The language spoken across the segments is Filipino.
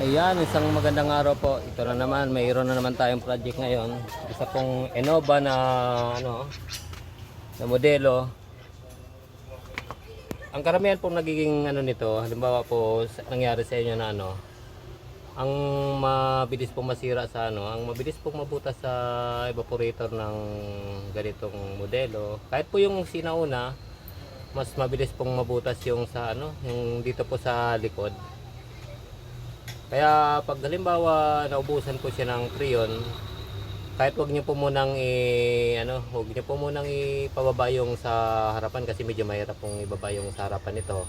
Ayan, isang magandang araw po. Ito na naman, mayroon na naman tayong project ngayon. Isa pong Innova na ano na modelo. Ang karamihan pong nagiging ano nito, halimbawa po nangyari sa inyo na ano, ang mabilis pong masira sa ano, ang mabilis pong mabutas sa evaporator ng ganitong modelo. Kahit po yung sinauna, mas mabilis pong mabutas yung sa ano, yung dito po sa likod. Kaya pag halimbawa naubusan po siya ng prion, kahit wag niyo po munang i ano, wag niyo po munang ipababa yung sa harapan kasi medyo mahirap pong ibaba yung sa harapan nito.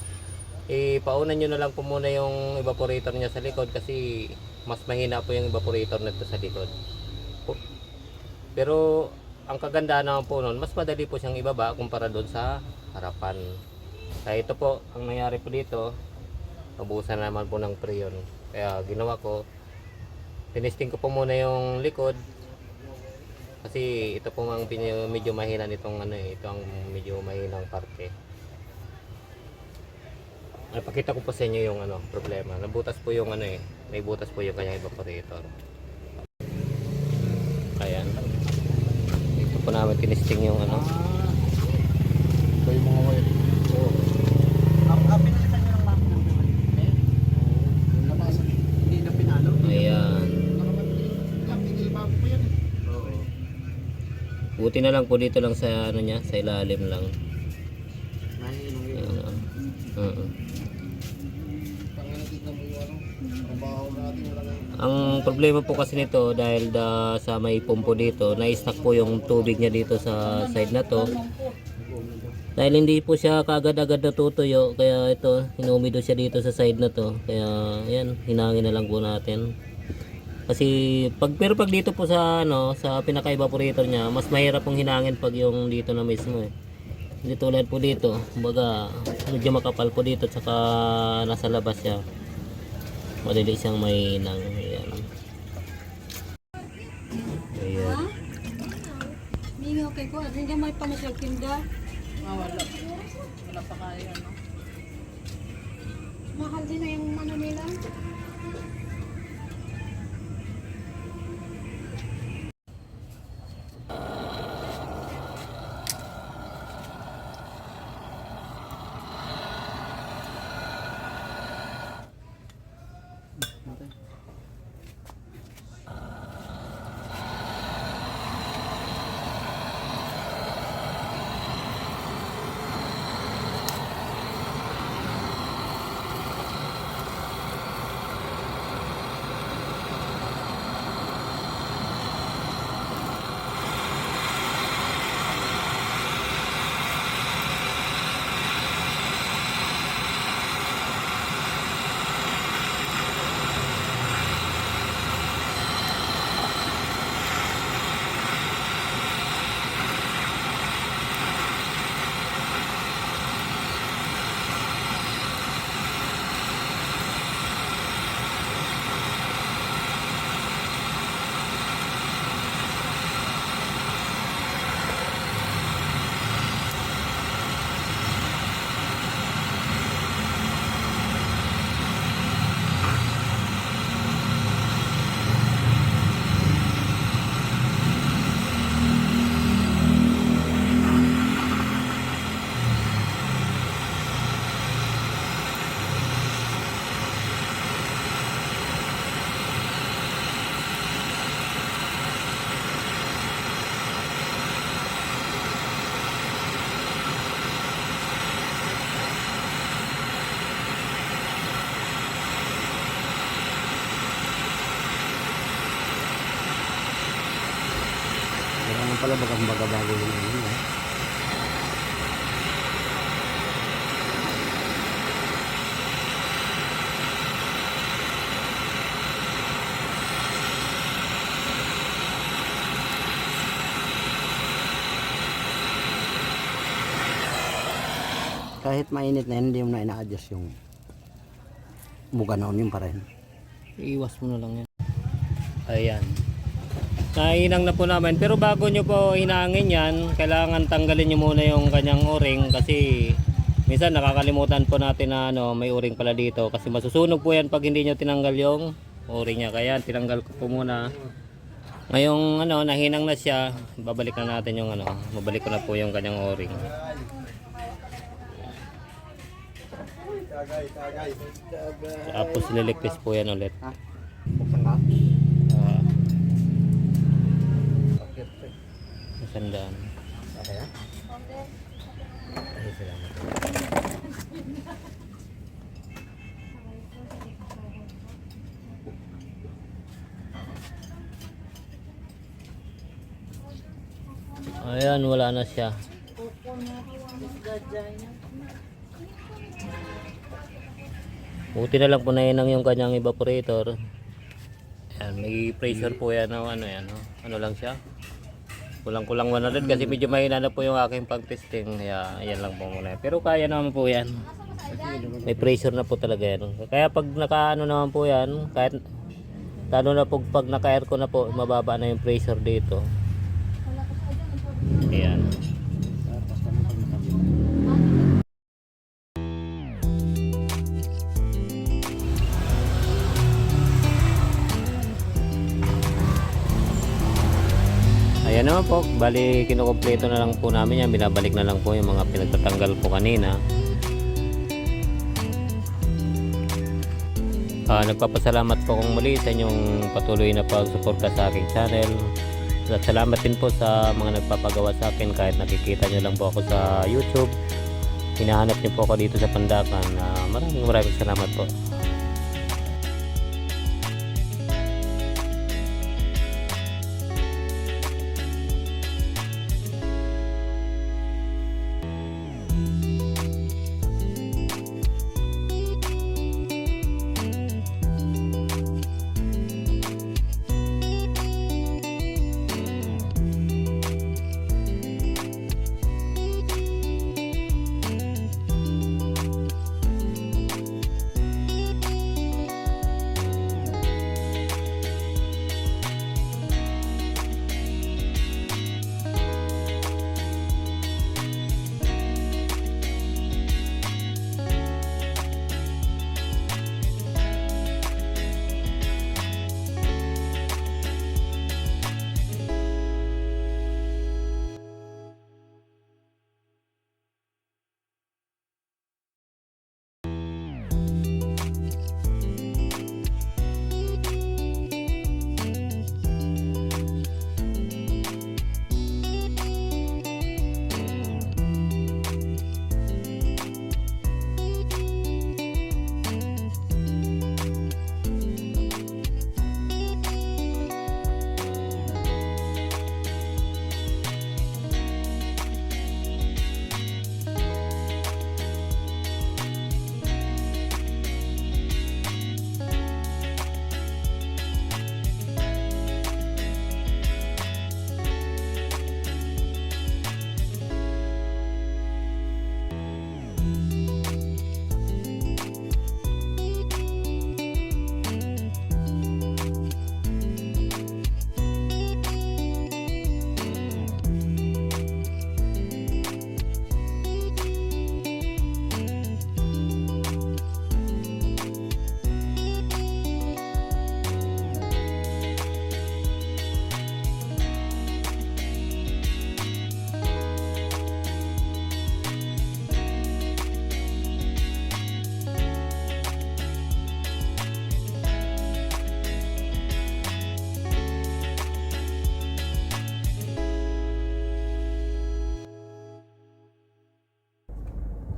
Ipaunan niyo na lang po muna yung evaporator niya sa likod kasi mas mahina po yung evaporator nito sa likod. Pero ang kagandahan naman po nun, mas madali po siyang ibaba kumpara doon sa harapan. Kaya ito po, ang nangyari po dito, Nabusan naman po ng prion. Kaya ginawa ko, tinisting ko po muna yung likod. Kasi ito po ang medyo mahina nitong ano eh, ito ang medyo mahinang parte. Napakita ko po sa inyo yung ano, problema. Nabutas po yung ano eh, may butas po yung kanyang evaporator. Ayan. Ito po namin tinisting yung ano. Ito yung mga wire. Oo. Pinalitan nyo ng makina. Yung labasan. Hindi na pinalo. Ayan. Kapigil pa po yan eh. Oo. Buti na lang po dito lang sa ano niya, sa ilalim lang. Ano. Natin. Wala nga. Ang problema po kasi nito dahil da, sa may pumpo dito, na-stuck po yung tubig niya dito sa side na to. Dahil hindi po siya kagad-agad natutuyo, kaya ito, inumido siya dito sa side na to. Kaya yan, hinangin na lang po natin. Kasi pag pero pag dito po sa ano, sa pinaka-evaporator niya, mas mahirap pong hinangin pag yung dito na mismo eh. Hindi tulad po dito, kumbaga medyo makapal po dito tsaka nasa labas siya. Madali siyang may nang ayan. Ayan. Hindi okay ko. Hindi may pamasyal kinda. Ah, wala. Pa kaya, no? Mahal din na yung ano nila. Kailangan pala bagang baga bago yung ano. eh. Kahit mainit na yan, hindi mo na ina-adjust yung buka noon yung pa rin. Iiwas mo na lang yan. Ayan. Nainang na po namin. Pero bago nyo po hinangin yan, kailangan tanggalin nyo muna yung kanyang o-ring kasi Minsan nakakalimutan po natin na ano, may uring pala dito kasi masusunog po yan pag hindi nyo tinanggal yung uring niya. Kaya tinanggal ko po muna. Ngayong ano, nahinang na siya, babalik na natin yung ano, babalik ko na po yung kanyang o-ring. Tapos lilikpis po yan ulit. Masandaan. Ay, salamat. Ayan, wala na siya. Buti na lang po nainang yung kanyang evaporator. Ayan, may pressure po yan. Ano, ano yan, no? ano lang siya. Kulang-kulang 100 kasi medyo mahina na po yung aking pag-testing. Kaya ayan lang po muna. Pero kaya naman po yan. May pressure na po talaga yan. Kaya pag nakaano naman po yan, kahit lalo na po pag naka-aircon na po, mababa na yung pressure dito. Ayan. Naman po, bali kinukumpleto na lang po namin yan, binabalik na lang po yung mga pinagtatanggal po kanina. Ah, nagpapasalamat po akong muli sa inyong patuloy na pagsuporta sa aking channel. At salamat din po sa mga nagpapagawa sa akin kahit nakikita nyo lang po ako sa YouTube. Hinahanap niyo po ako dito sa Pandakan. Ah, maraming maraming salamat po.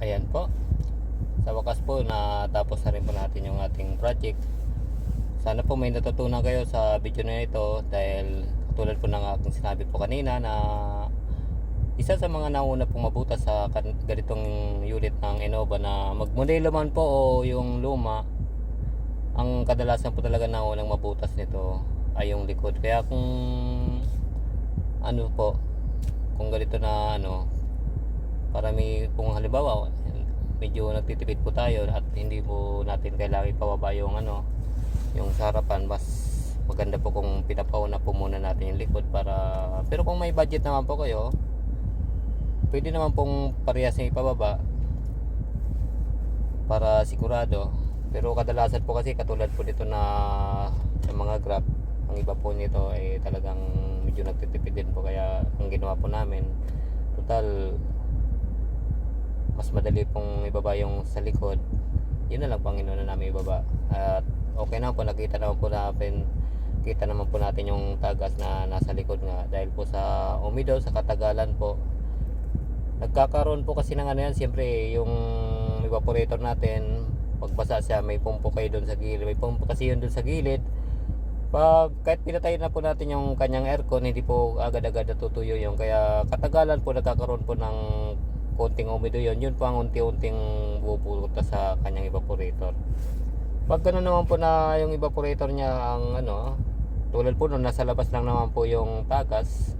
Ayan po. Sa wakas po, natapos na rin po natin yung ating project. Sana po may natutunan kayo sa video na ito dahil katulad po ng aking sinabi po kanina na isa sa mga nauna pong mabutas sa ganitong unit ng Innova na magmodelo man po o yung luma ang kadalasan po talaga naunang mabutas nito ay yung likod kaya kung ano po kung ganito na ano para may kung halimbawa medyo nagtitipid po tayo at hindi po natin kailangan ipababa yung ano yung sa harapan mas maganda po kung pinapauna po muna natin yung likod para pero kung may budget naman po kayo pwede naman pong parehas yung ipababa para sigurado. Pero kadalasan po kasi katulad po dito na sa mga grab, ang iba po nito ay talagang medyo nagtitipid din po kaya ang ginawa po namin total madali pong ibaba yung sa likod. Yun na lang po ang inuna namin ibaba. At okay na po nakita naman po natin kita naman po natin yung tagas na nasa likod nga. Dahil po sa umido sa katagalan po nagkakaroon po kasi ng ano yan siyempre yung evaporator natin pagbasa siya may pumpo kayo doon sa gilid. May pumpo kasi yun doon sa gilid. Pag kahit pinatay na po natin yung kanyang aircon hindi po agad-agad natutuyo yung kaya katagalan po nagkakaroon po ng konting umido yun. Yun po ang unti-unting bubulot sa kanyang evaporator. Pag gano'n naman po na yung evaporator niya ang ano tulad po nung nasa labas lang naman po yung tagas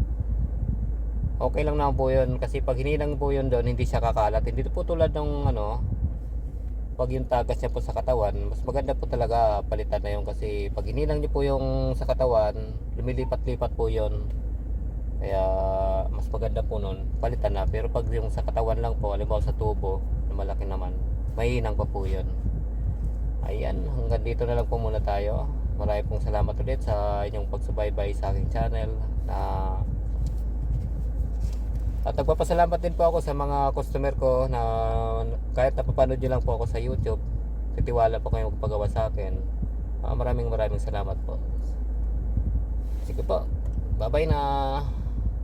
okay lang naman po yun. Kasi pag hinilang po yun doon hindi siya kakalat. Hindi po tulad ng ano pag yung tagas niya po sa katawan mas maganda po talaga palitan na yun. Kasi pag hinilang niyo po yung sa katawan lumilipat-lipat po yun kaya mas maganda po nun palitan na pero pag yung sa katawan lang po halimbawa sa tubo na malaki naman mahinang pa po yun ayan hanggang dito na lang po muna tayo marami pong salamat ulit sa inyong pagsubaybay sa aking channel na at nagpapasalamat din po ako sa mga customer ko na kahit napapanood nyo lang po ako sa YouTube, titiwala po kayo magpagawa sa akin. Ah, maraming maraming salamat po. Sige po. Bye-bye na.